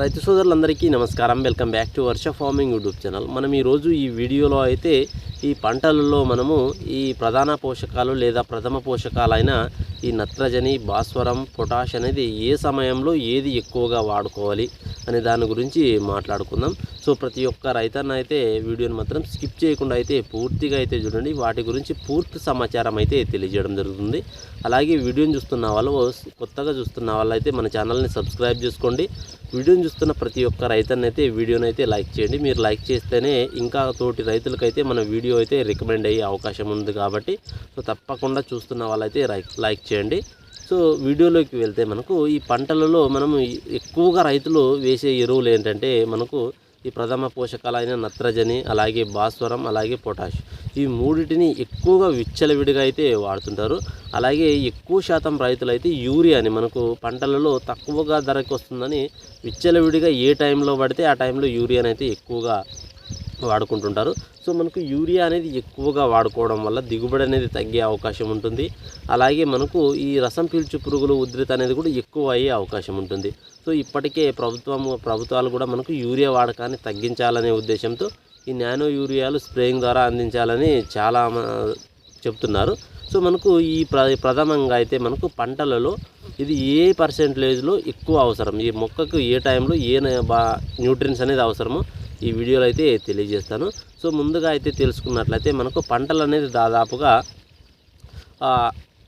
రైతు సోదరులందరికీ నమస్కారం. Welcome back to Varsha farming YouTube channel మనం ఈరోజు ఈ వీడియోలో అయితే ఈ పంటలలో మనము ఈ ప్రధాన పోషకాలు లేదా ప్రథమ పోషకాలైన ఈ నత్రజని భాస్వరం పొటాష్ అనేది ఏ సమయంలో ఏది ఎక్కువగా వాడుకోవాలి? అనే దాని గురించి మాట్లాడుకుందాం. సో ప్రతి ఒక్క రైతన్న అయితే వీడియోని మాత్రం స్కిప్ చేయకుండా అయితే పూర్తిగా అయితే చూడండి. వాటి గురించి పూర్తి సమాచారం అయితే తెలియజేయడం జరుగుతుంది. అలాగే వీడియోని చూస్తున్న వాళ్ళు కొత్తగా చూస్తున్న వాళ్ళు అయితే మన ఛానల్ని సబ్స్క్రైబ్ చేసుకోండి. వీడియోని చూస్తున్న ప్రతి ఒక్క రైతన్న అయితే వీడియోని అయితే లైక్ చేయండి. మీరు లైక్ చేస్తేనే ఇంకా తోటి రైతులకైతే మన వీడియో అయితే రికమెండ్ అయ్యే అవకాశం ఉంది కాబట్టి సో తప్పకుండా చూస్తున్న వాళ్ళైతే లైక్ లైక్ చేయండి. సో వీడియోలోకి వెళ్తే మనకు ఈ పంటలలో మనము ఎక్కువగా రైతులు వేసే ఎరువులు ఏంటంటే మనకు ఈ ప్రథమ పోషకాలైన నత్రజని అలాగే భాస్వరం అలాగే పొటాష్. ఈ మూడిటిని ఎక్కువగా విచ్చలవిడిగా అయితే వాడుతుంటారు. అలాగే ఎక్కువ శాతం రైతులు అయితే యూరియాని మనకు పంటలలో తక్కువగా ధరకు వస్తుందని విచ్చలవిడిగా ఏ టైంలో పడితే ఆ టైంలో యూరియాని అయితే ఎక్కువగా వాడుకుంటుంటారు. సో మనకు యూరియా అనేది ఎక్కువగా వాడుకోవడం వల్ల దిగుబడి అనేది తగ్గే అవకాశం ఉంటుంది. అలాగే మనకు ఈ రసం పీల్చు పురుగులు ఉధృత అనేది కూడా ఎక్కువ అయ్యే అవకాశం ఉంటుంది. సో ఇప్పటికే ప్రభుత్వం ప్రభుత్వాలు కూడా మనకు యూరియా వాడకాన్ని తగ్గించాలనే ఉద్దేశంతో ఈ నానో యూరియాలు స్ప్రేయింగ్ ద్వారా అందించాలని చాలా చెప్తున్నారు. సో మనకు ఈ ప్ర ప్రథమంగా అయితే మనకు పంటలలో ఇది ఏ పర్సెంటేజ్లో ఎక్కువ అవసరం? ఈ మొక్కకు ఏ టైంలో ఏ బా న్యూట్రియన్స్ అనేది అవసరమో? ఈ వీడియోలో అయితే తెలియజేస్తాను. సో ముందుగా అయితే తెలుసుకున్నట్లయితే మనకు పంటలు అనేది దాదాపుగా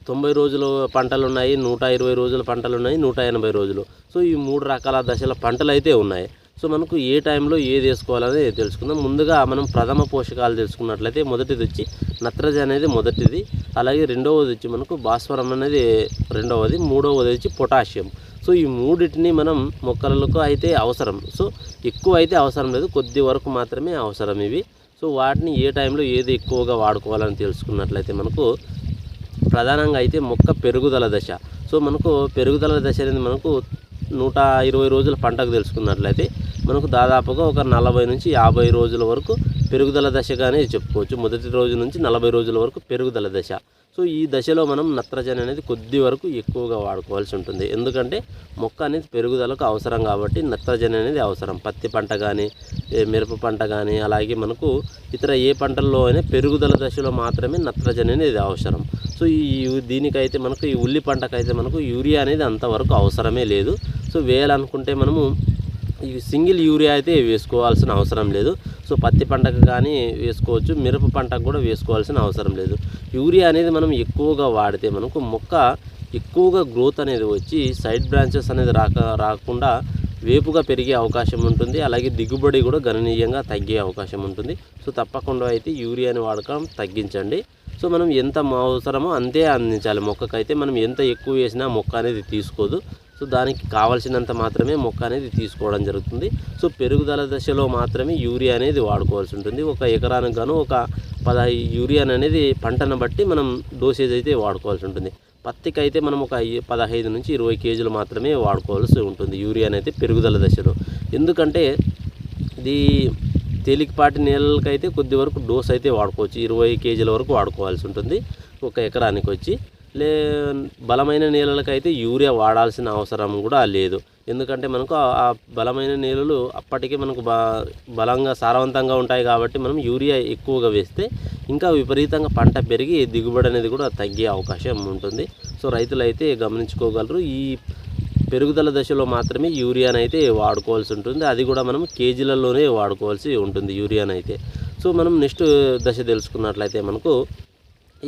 తొంభై రోజులు పంటలు ఉన్నాయి నూట ఇరవై రోజుల పంటలు ఉన్నాయి నూట ఎనభై రోజులు. సో ఈ మూడు రకాల దశల పంటలు అయితే ఉన్నాయి. సో మనకు ఏ టైంలో ఏది వేసుకోవాలని తెలుసుకుందాం. ముందుగా మనం ప్రథమ పోషకాలు తెలుసుకున్నట్లయితే మొదటిది వచ్చి నత్రజ అనేది మొదటిది. అలాగే రెండవది వచ్చి మనకు భాస్వరం అనేది రెండవది. మూడవది వచ్చి పొటాషియం. సో ఈ మూడింటిని మనం మొక్కలకు అయితే అవసరం. సో ఎక్కువ అయితే అవసరం లేదు. కొద్ది వరకు మాత్రమే అవసరం ఇవి. సో వాటిని ఏ టైంలో ఏది ఎక్కువగా వాడుకోవాలని తెలుసుకున్నట్లయితే మనకు ప్రధానంగా అయితే మొక్క పెరుగుదల దశ. సో మనకు పెరుగుదల దశ అనేది మనకు నూట ఇరవై రోజుల పంటకు తెలుసుకున్నట్లయితే మనకు దాదాపుగా ఒక నలభై నుంచి యాభై రోజుల వరకు పెరుగుదల దశగానే చెప్పుకోవచ్చు. మొదటి రోజు నుంచి నలభై రోజుల వరకు పెరుగుదల దశ. సో ఈ దశలో మనం నత్రజని అనేది కొద్ది వరకు ఎక్కువగా వాడుకోవాల్సి ఉంటుంది. ఎందుకంటే మొక్క అనేది పెరుగుదలకు అవసరం కాబట్టి నత్రజని అనేది అవసరం. పత్తి పంట కానీ మిరప పంట కానీ అలాగే మనకు ఇతర ఏ పంటల్లో అయినా పెరుగుదల దశలో మాత్రమే నత్రజని అనేది అవసరం. సో ఈ దీనికైతే మనకు ఈ ఉల్లి పంటకైతే మనకు యూరియా అనేది అంతవరకు అవసరమే లేదు. సో వేయాలనుకుంటే మనము ఈ సింగిల్ యూరియా అయితే వేసుకోవాల్సిన అవసరం లేదు. సో పత్తి పంటకు కానీ వేసుకోవచ్చు. మిరప పంటకు కూడా వేసుకోవాల్సిన అవసరం లేదు. యూరియా అనేది మనం ఎక్కువగా వాడితే మనకు మొక్క ఎక్కువగా గ్రోత్ అనేది వచ్చి సైడ్ బ్రాంచెస్ అనేది రాక రాకుండా వేపుగా పెరిగే అవకాశం ఉంటుంది. అలాగే దిగుబడి కూడా గణనీయంగా తగ్గే అవకాశం ఉంటుంది. సో తప్పకుండా అయితే యూరియాని వాడకం తగ్గించండి. సో మనం ఎంత అవసరమో అంతే అందించాలి. మొక్కకైతే మనం ఎంత ఎక్కువ వేసినా మొక్క అనేది తీసుకోదు. సో దానికి కావాల్సినంత మాత్రమే మొక్క అనేది తీసుకోవడం జరుగుతుంది. సో పెరుగుదల దశలో మాత్రమే యూరియా అనేది వాడుకోవాల్సి ఉంటుంది. ఒక ఎకరానికి గాను ఒక పదహై యూరియాని అనేది పంటను బట్టి మనం డోసేజ్ అయితే వాడుకోవాల్సి ఉంటుంది. పత్తికి అయితే మనం ఒక ఐ- పదహైదు నుంచి ఇరవై కేజీలు మాత్రమే వాడుకోవాల్సి ఉంటుంది యూరియా అనేది పెరుగుదల దశలో. ఎందుకంటే ఇది తేలికపాటి నేలలకైతే కొద్ది వరకు డోస్ అయితే వాడుకోవచ్చు. ఇరవై కేజీల వరకు వాడుకోవాల్సి ఉంటుంది ఒక ఎకరానికి వచ్చి లే బలమైన నేలలకైతే యూరియా వాడాల్సిన అవసరం కూడా లేదు. ఎందుకంటే మనకు ఆ- బలమైన నేలలు అప్పటికే మనకు బా బలంగా సారవంతంగా ఉంటాయి కాబట్టి మనం యూరియా ఎక్కువగా వేస్తే ఇంకా విపరీతంగా పంట పెరిగి దిగుబడి అనేది కూడా తగ్గే అవకాశం ఉంటుంది. సో రైతులు అయితే గమనించుకోగలరు. ఈ పెరుగుదల దశలో మాత్రమే యూరియానైతే అయితే వాడుకోవాల్సి ఉంటుంది. అది కూడా మనం కేజీలలోనే వాడుకోవాల్సి ఉంటుంది యూరియానైతే. అయితే సో మనం నెక్స్ట్ దశ తెలుసుకున్నట్లయితే మనకు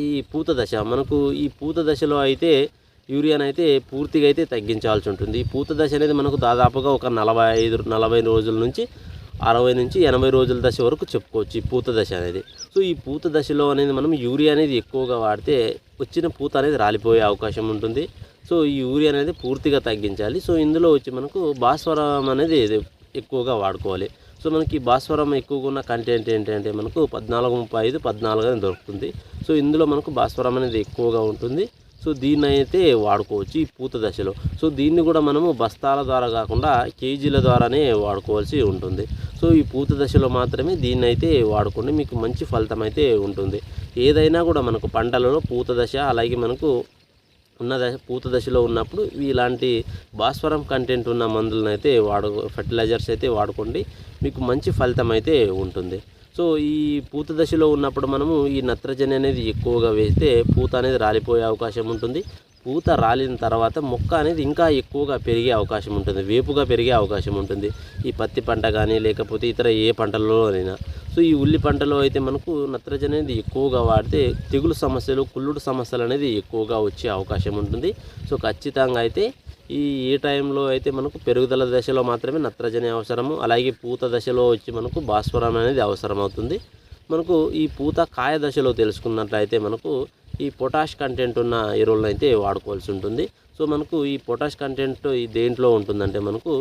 ఈ పూత దశ మనకు ఈ పూత దశలో అయితే యూరియాని అయితే పూర్తిగా అయితే తగ్గించాల్సి ఉంటుంది. ఈ పూత దశ అనేది మనకు దాదాపుగా ఒక నలభై ఐదు నలభై రోజుల నుంచి అరవై నుంచి ఎనభై రోజుల దశ వరకు చెప్పుకోవచ్చు ఈ పూత దశ అనేది. సో ఈ పూత దశలో అనేది మనం యూరియా అనేది ఎక్కువగా వాడితే వచ్చిన పూత అనేది రాలిపోయే అవకాశం ఉంటుంది. సో ఈ యూరియా అనేది పూర్తిగా తగ్గించాలి. సో ఇందులో వచ్చి మనకు భాస్వరం అనేది ఎక్కువగా వాడుకోవాలి. సో మనకి భాస్వరం ఎక్కువగా ఉన్న కంటెంట్ ఏంటంటే మనకు పద్నాలుగు ముప్పై ఐదు పద్నాలుగు అని దొరుకుతుంది. సో ఇందులో మనకు భాస్వరం అనేది ఎక్కువగా ఉంటుంది. సో దీన్ని అయితే వాడుకోవచ్చు ఈ పూత దశలో. సో దీన్ని కూడా మనము బస్తాల ద్వారా కాకుండా కేజీల ద్వారానే వాడుకోవాల్సి ఉంటుంది. సో ఈ పూత దశలో మాత్రమే దీన్ని అయితే వాడుకోండి. మీకు మంచి ఫలితం అయితే ఉంటుంది. ఏదైనా కూడా మనకు పంటలలో పూత దశ అలాగే మనకు ఉన్న దశ పూత దశలో ఉన్నప్పుడు ఇలాంటి భాస్వరం కంటెంట్ ఉన్న మందులను అయితే వాడు ఫర్టిలైజర్స్ అయితే వాడుకోండి. మీకు మంచి ఫలితం అయితే ఉంటుంది. సో ఈ పూత దశలో ఉన్నప్పుడు మనము ఈ నత్రజని అనేది ఎక్కువగా వేస్తే పూత అనేది రాలిపోయే అవకాశం ఉంటుంది. పూత రాలిన తర్వాత మొక్క అనేది ఇంకా ఎక్కువగా పెరిగే అవకాశం ఉంటుంది. వేపుగా పెరిగే అవకాశం ఉంటుంది. ఈ పత్తి పంట కానీ లేకపోతే ఇతర ఏ పంటలలోనైనా. సో ఈ ఉల్లి పంటలో అయితే మనకు నత్రజని అనేది ఎక్కువగా వాడితే తెగులు సమస్యలు కుళ్ళుడు సమస్యలు అనేది ఎక్కువగా వచ్చే అవకాశం ఉంటుంది. సో ఖచ్చితంగా అయితే ఈ ఏ టైంలో అయితే మనకు పెరుగుదల దశలో మాత్రమే నత్రజని అవసరము అలాగే పూత దశలో వచ్చి మనకు భాస్వరం అనేది అవసరం అవుతుంది మనకు ఈ పూత కాయ దశలో తెలుసుకున్నట్లయితే మనకు ఈ పొటాష్ కంటెంట్ ఉన్న ఎరువులను అయితే వాడుకోవాల్సి ఉంటుంది. సో మనకు ఈ పొటాష్ కంటెంట్ ఈ దేంట్లో ఉంటుందంటే మనకు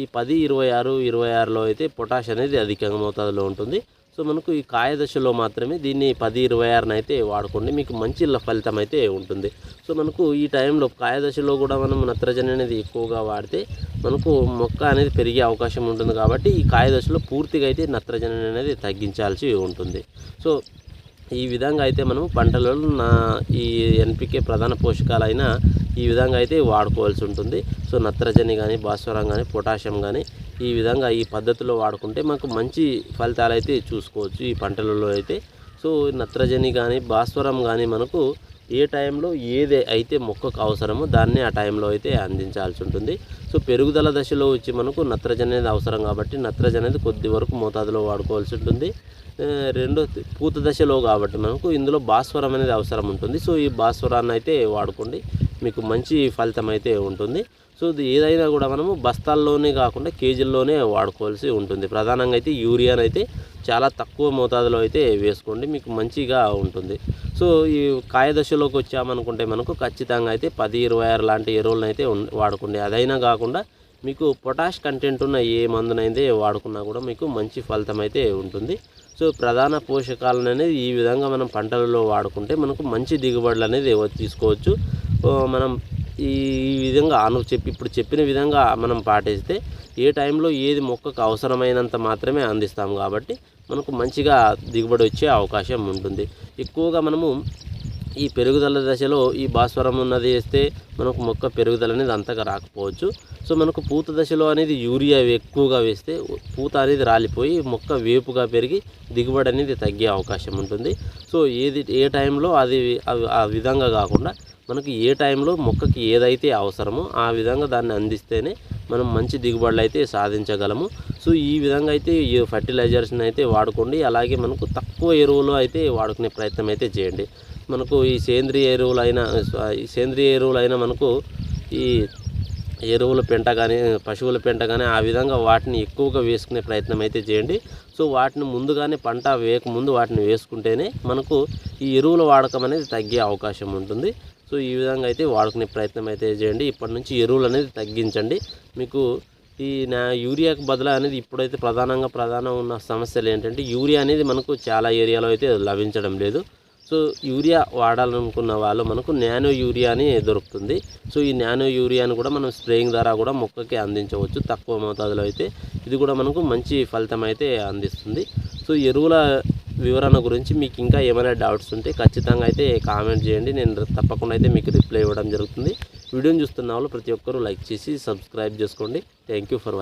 ఈ పది ఇరవై ఆరు ఇరవై ఆరులో అయితే పొటాష్ అనేది అధికంగా మోతాదులో ఉంటుంది. సో మనకు ఈ కాయ దశలో మాత్రమే దీన్ని పది ఇరవై ఆరున అయితే వాడుకోండి. మీకు మంచి ఫలితం అయితే ఉంటుంది. సో మనకు ఈ టైంలో కాయ దశలో కూడా మనం నత్రజని అనేది ఎక్కువగా వాడితే మనకు మొక్క అనేది పెరిగే అవకాశం ఉంటుంది కాబట్టి ఈ కాయ దశలో పూర్తిగా అయితే నత్రజని అనేది తగ్గించాల్సి ఉంటుంది. సో ఈ విధంగా అయితే మనం పంటలలో నా ఈ ఎన్పికే ప్రధాన పోషకాలైన ఈ విధంగా అయితే వాడుకోవాల్సి ఉంటుంది. సో నత్రజని కానీ భాస్వరం కానీ పొటాషియం కానీ ఈ విధంగా ఈ పద్ధతిలో వాడుకుంటే మనకు మంచి ఫలితాలు అయితే చూసుకోవచ్చు ఈ పంటలలో అయితే. సో నత్రజని కానీ భాస్వరం కానీ మనకు ఏ టైంలో ఏది అయితే మొక్కకు అవసరమో దాన్ని ఆ టైంలో అయితే అందించాల్సి ఉంటుంది. సో పెరుగుదల దశలో వచ్చి మనకు నత్రజని అనేది అవసరం కాబట్టి నత్రజని అనేది కొద్ది వరకు మోతాదులో వాడుకోవాల్సి ఉంటుంది. రెండో పూత దశలో కాబట్టి మనకు ఇందులో భాస్వరం అనేది అవసరం ఉంటుంది. సో ఈ భాస్వరాన్ని అయితే వాడుకోండి. మీకు మంచి ఫలితం అయితే ఉంటుంది. సో ఇది ఏదైనా కూడా మనము బస్తాల్లోనే కాకుండా కేజీల్లోనే వాడుకోవాల్సి ఉంటుంది. ప్రధానంగా అయితే యూరియాని అయితే చాలా తక్కువ మోతాదులో అయితే వేసుకోండి. మీకు మంచిగా ఉంటుంది. సో ఈ కాయ దశలోకి వచ్చామనుకుంటే మనకు ఖచ్చితంగా అయితే పది ఇరవై ఆరు లాంటి ఎరువులను అయితే వాడుకోండి. అదైనా కాకుండా మీకు పొటాష్ కంటెంట్ ఉన్న ఏ మందునైతే వాడుకున్నా కూడా మీకు మంచి ఫలితం అయితే ఉంటుంది. సో ప్రధాన పోషకాలను అనేది ఈ విధంగా మనం పంటలలో వాడుకుంటే మనకు మంచి దిగుబడులు అనేది తీసుకోవచ్చు. మనం ఈ ఈ విధంగా అను చెప్పి ఇప్పుడు చెప్పిన విధంగా మనం పాటిస్తే ఏ టైంలో ఏది మొక్కకు అవసరమైనంత మాత్రమే అందిస్తాం కాబట్టి మనకు మంచిగా దిగుబడి వచ్చే అవకాశం ఉంటుంది. ఎక్కువగా మనము ఈ పెరుగుదల దశలో ఈ భాస్వరం ఉన్నది వేస్తే మనకు మొక్క పెరుగుదల అనేది అంతగా రాకపోవచ్చు. సో మనకు పూత దశలో అనేది యూరియా ఎక్కువగా వేస్తే పూత అనేది రాలిపోయి మొక్క వేపుగా పెరిగి దిగుబడి అనేది తగ్గే అవకాశం ఉంటుంది. సో ఏది ఏ టైంలో అది ఆ విధంగా కాకుండా మనకి ఏ టైంలో మొక్కకి ఏదైతే అవసరమో ఆ విధంగా దాన్ని అందిస్తేనే మనం మంచి దిగుబడులు అయితే సాధించగలము. సో ఈ విధంగా అయితే ఈ ఫర్టిలైజర్స్ని అయితే వాడుకోండి. అలాగే మనకు తక్కువ ఎరువులు అయితే వాడుకునే ప్రయత్నం అయితే చేయండి. మనకు ఈ సేంద్రియ ఎరువులైనా ఈ సేంద్రియ ఎరువులైనా మనకు ఈ ఎరువుల పెంట కానీ పశువుల పెంట కానీ ఆ విధంగా వాటిని ఎక్కువగా వేసుకునే ప్రయత్నం అయితే చేయండి. సో వాటిని ముందుగానే పంట వేయకముందు వాటిని వేసుకుంటేనే మనకు ఈ ఎరువుల వాడకం అనేది తగ్గే అవకాశం ఉంటుంది. సో ఈ విధంగా అయితే వాడుకునే ప్రయత్నం అయితే చేయండి. ఇప్పటి నుంచి ఎరువులు అనేది తగ్గించండి. మీకు ఈ నా యూరియాకు బదులు అనేది ఇప్పుడైతే ప్రధానంగా ప్రధానం ఉన్న సమస్యలు ఏంటంటే యూరియా అనేది మనకు చాలా ఏరియాలో అయితే లభించడం లేదు. సో యూరియా వాడాలనుకున్న వాళ్ళు మనకు నానో యూరియా అని దొరుకుతుంది. సో ఈ నానో యూరియాని కూడా మనం స్ప్రేయింగ్ ద్వారా కూడా మొక్కకి అందించవచ్చు. తక్కువ మోతాదులో అయితే ఇది కూడా మనకు మంచి ఫలితం అయితే అందిస్తుంది. సో ఎరువుల వివరణ గురించి మీకు ఇంకా ఏమైనా డౌట్స్ ఉంటే ఖచ్చితంగా అయితే కామెంట్ చేయండి. నేను తప్పకుండా అయితే మీకు రిప్లై ఇవ్వడం జరుగుతుంది. వీడియోని చూస్తున్న వాళ్ళు ప్రతి ఒక్కరూ లైక్ చేసి సబ్స్క్రైబ్ చేసుకోండి. Thank you for watching